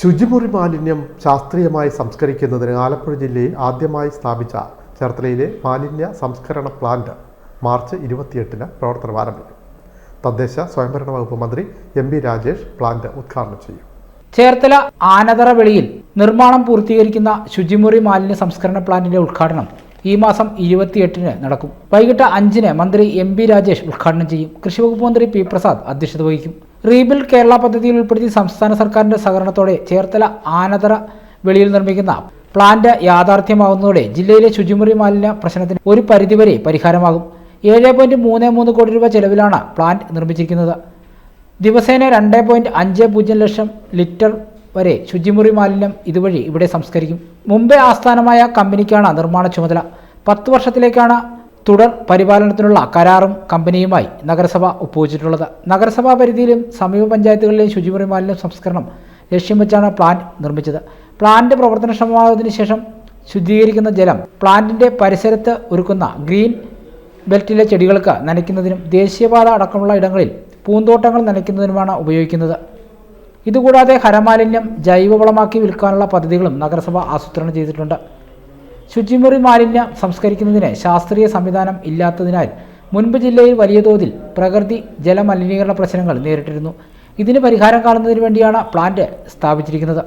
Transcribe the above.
ശുചിമുറി മാലിന്യം ശാസ്ത്രീയമായി സംസ്കരിക്കുന്നതിന് ആലപ്പുഴ ജില്ലയിൽ ആദ്യമായി സ്ഥാപിച്ച ചേർത്തലയിലെ മാലിന്യ സംസ്കരണ പ്ലാന്റ് മാർച്ച് ഇരുപത്തിയെട്ടിന് പ്രവർത്തനം ആരംഭിക്കും. തദ്ദേശ സ്വയംഭരണ വകുപ്പ് മന്ത്രി എം ബി രാജേഷ് പ്ലാന്റ് ഉദ്ഘാടനം ചെയ്യും. ചേർത്തല ആനതറ വെളിയിൽ നിർമ്മാണം പൂർത്തീകരിക്കുന്ന ശുചിമുറി മാലിന്യ സംസ്കരണ പ്ലാന്റിന്റെ ഉദ്ഘാടനം ഈ മാസം ഇരുപത്തിയെട്ടിന് നടക്കും. വൈകിട്ട് അഞ്ചിന് മന്ത്രി എം ബി രാജേഷ് ഉദ്ഘാടനം ചെയ്യും. കൃഷിവകുപ്പ് മന്ത്രി പി പ്രസാദ് അധ്യക്ഷത വഹിക്കും. റീബിൽഡ് കേരള പദ്ധതിയിൽ ഉൾപ്പെടുത്തി സംസ്ഥാന സർക്കാരിന്റെ സഹകരണത്തോടെ ചേർത്തല ആനതറ വെളിയിൽ നിർമ്മിക്കുന്ന പ്ലാന്റ് യാഥാർത്ഥ്യമാകുന്നതോടെ ജില്ലയിലെ ശുചിമുറി മാലിന്യ പ്രശ്നത്തിന് ഒരു പരിധിവരെ പരിഹാരമാകും. ഏഴ് പോയിന്റ് മൂന്ന് മൂന്ന് കോടി രൂപ ചെലവിലാണ് പ്ലാന്റ് നിർമ്മിച്ചിരിക്കുന്നത്. ദിവസേന രണ്ട് പോയിന്റ് അഞ്ച് പൂജ്യം ലക്ഷം ലിറ്റർ വരെ ശുചിമുറി മാലിന്യം ഇതുവഴി ഇവിടെ സംസ്കരിക്കും. മുംബൈ ആസ്ഥാനമായ കമ്പനിക്കാണ് നിർമ്മാണ ചുമതല. പത്ത് വർഷത്തിലേക്കാണ് തുടർ പരിപാലനത്തിനുള്ള കരാറും കമ്പനിയുമായി നഗരസഭ ഒപ്പുവച്ചിട്ടുള്ളത്. നഗരസഭാ പരിധിയിലും സമീപ പഞ്ചായത്തുകളിലെയും ശുചിമുറി മാലിന്യ സംസ്കരണം ലക്ഷ്യം വെച്ചാണ് പ്ലാന്റ് നിർമ്മിച്ചത്. പ്ലാന്റ് പ്രവർത്തനക്ഷമമായതിനു ശേഷം ശുദ്ധീകരിക്കുന്ന ജലം പ്ലാന്റിന്റെ പരിസരത്ത് ഒരുക്കുന്ന ഗ്രീൻ ബെൽറ്റിലെ ചെടികൾക്ക് നനയ്ക്കുന്നതിനും ദേശീയപാത അടക്കമുള്ള ഇടങ്ങളിൽ പൂന്തോട്ടങ്ങൾ നനയ്ക്കുന്നതിനുമാണ് ഉപയോഗിക്കുന്നത്. ഇതുകൂടാതെ ഹരമാലിന്യം ജൈവവളമാക്കി വിൽക്കാനുള്ള പദ്ധതികളും നഗരസഭ ആസൂത്രണം ചെയ്തിട്ടുണ്ട്. ശുചിമുറി മാലിന്യം സംസ്കരിക്കുന്നതിന് ശാസ്ത്രീയ സംവിധാനം ഇല്ലാത്തതിനാൽ മുൻപ് ജില്ലയിൽ വലിയ തോതിൽ പ്രകൃതി ജലമലിനീകരണ പ്രശ്നങ്ങൾ നേരിട്ടിരുന്നു. ഇതിന് പരിഹാരം കാണുന്നതിന് വേണ്ടിയാണ് പ്ലാന്റ് സ്ഥാപിച്ചിരിക്കുന്നത്.